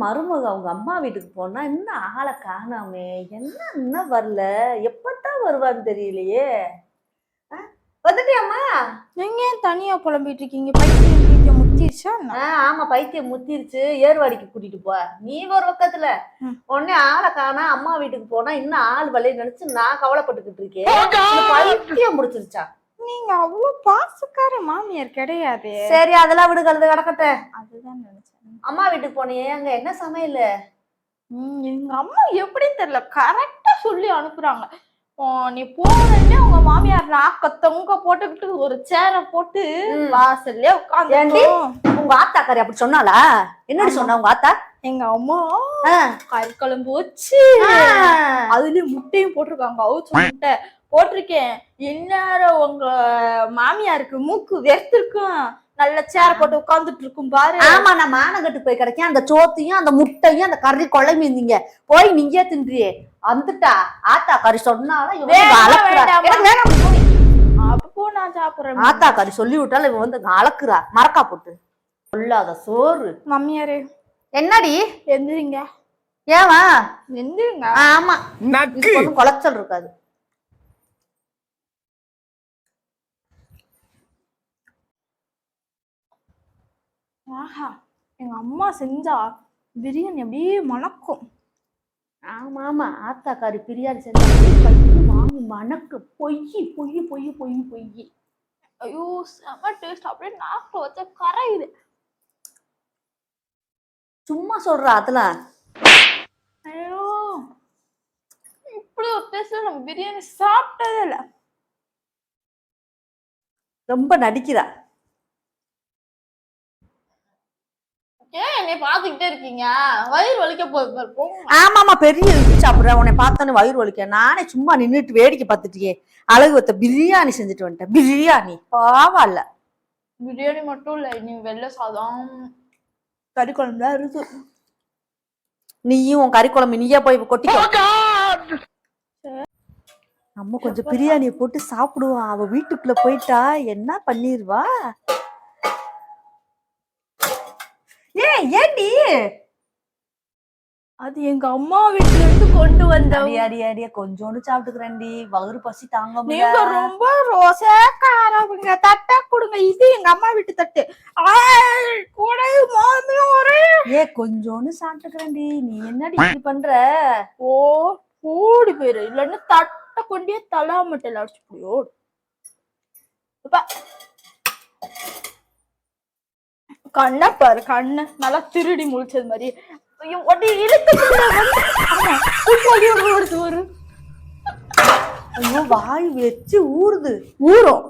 மருமக அவங்க அம்மா வீட்டுக்கு போனா இன்னும் ஆளை காணாமே? என்ன இன்னும் வரல? எப்பதான் வருவான்னு தெரியலையே. ஆ, வந்துட்டியாம்மா? நீங்க ஏன் தனியா புலம்பிட்டு இருக்கீங்க? பைத்தியம் பைத்தியம் முத்திருச்சா? ஆ, ஆமா பைத்தியம் முத்திருச்சு. ஏர்வாடிக்கு கூட்டிட்டு போ. நீ ஒரு பக்கத்துல. உடனே ஆளை காணா அம்மா வீட்டுக்கு போனா இன்னும் ஆள் வலைய நினைச்சு நான் கவலைப்பட்டுக்கிட்டு இருக்கேன். பைத்தியம் முடிச்சிருச்சா? நீங்க அவ்வளவு பாசக்கார மாமியார் கிடையாது. சரி அதெல்லாம் விடு கழுது கிடக்கட்டும் அதுதான் நினைச்சேன். அம்மா வீட்டுக்கு போனியே அங்க என்ன சமையல்? ம், எங்க அம்மா எப்படின்னு தெரியல. கரெக்டா சொல்லி அனுப்புறாங்க. நீ போனே உங்க மாமியார் நாக்க தொங்க போட்டுக்கிட்டு ஒரு சேரை போட்டு. வாசல்லே? உட்காந்து உங்க ஆத்தாக்காரி அப்படி சொன்னாளா? என்னடி. சொன்னா உங்க ஆத்தா? எங்க அம்மா ஆ. கறி குழம்பு வச்சு அதுலயும் முட்டையும் போட்டிருக்காங்க. அவுச்ச முட்டை போட்டிருக்கேன். இந்நேரம் உங்க மாமியாருக்கு மூக்கு வெறுத்திருக்கும். நல்ல சேர போட்டு உட்கார்ந்துட்டு இருக்கும் பாரு. ஆமா நான் மானங்கட்டு போய் கிடைக்கேன். அந்த சோத்தையும் அந்த முட்டையும் அந்த கறி குழம்பு இருந்தீங்க. போய் நீங்க தின்றியே. வந்துட்டா. ஆத்தா கறி சொன்னாலும். அப்போ நான் சாப்பிடுறேன். ஆத்தா கறி சொல்லி விட்டாலும் இவன் வந்து அளக்குறா மறக்கா போட்டு. சொல்லாத சோறு. மம்மியாரு என்னடி? எந்திரிங்க. ஏவா எந்திரிங்க. ஆமா. ஒண்ணும் குலைச்சல் இருக்காது. ஆஹா எங்க அம்மா செஞ்சா பிரியாணி அப்படியே மணக்கும். ஆமா ஆமா. ஆத்தா கறி பிரியாணி செஞ்சா வாங்கி மணக்கு பொய் பொய் பொய் பொய் பொய். ஐயோ செம டேஸ்ட் அப்படியே நாக்கில் வச்சா கரையுது சும்மா சொல்றா ஐயோ. இப்படி ஒரு டேஸ்ட்ல நம்ம பிரியாணி சாப்பிட்டதே இல்லை. ரொம்ப நடிக்கிறா. ஏன் என்னை பார்த்துக்கிட்டே இருக்கீங்க? வயிறு வலிக்க போங்க ஆமாமா பெரிய இட்லி சாப்பிடுறேன் உன்னை பார்த்தோன்னே வயிறு வலிக்க. நானே சும்மா நின்னுட்டு வேடிக்கை பார்த்துட்டியே. அழகு வத்த பிரியாணி செஞ்சுட்டு வந்துட்டேன். பிரியாணி பாவா இல்ல பிரியாணி மட்டும் இல்லை நீ வெள்ளை சாதம். கறி குழம்புலாம் இருக்கு. நீயும் உன் கறி குழம்பு நீயே போய் கொட்டிக்கோ. நம்ம கொஞ்சம் பிரியாணியை போட்டு சாப்பிடுவோம் அவ வீட்டுக்குள்ள போயிட்டா என்ன பண்ணிருவா? ஏ ஏண்டி? அது எங்க அம்மா வீட்டுல இருந்து கொண்டு வந்த அடி அடி அடிய கொஞ்சோண்டு சாப்பிட்டுக்கிறேன்டி. வயிறு பசி தாங்க நீங்க ரொம்ப ரோசக்காரவங்க தட்டை கொடுங்க. இது எங்க அம்மா வீட்டு தட்டு. ஏ கொஞ்சோண்டு சாப்பிட்டுக்கிறேன்டி. நீ என்னடி இப்படி பண்ற? ஓ ஓடி போயிரு இல்லைன்னா தட்டை கொண்டே தலாமட்டையில அடிச்சு போயோ கண்ணை பாரு கண்ணு. நல்லா திருடி முழிச்சது மாதிரி. ஐயோ, ஒட்டி இழுத்து ஒரு ஐயோ வாய் வச்சு ஊறுது. ஊறும்.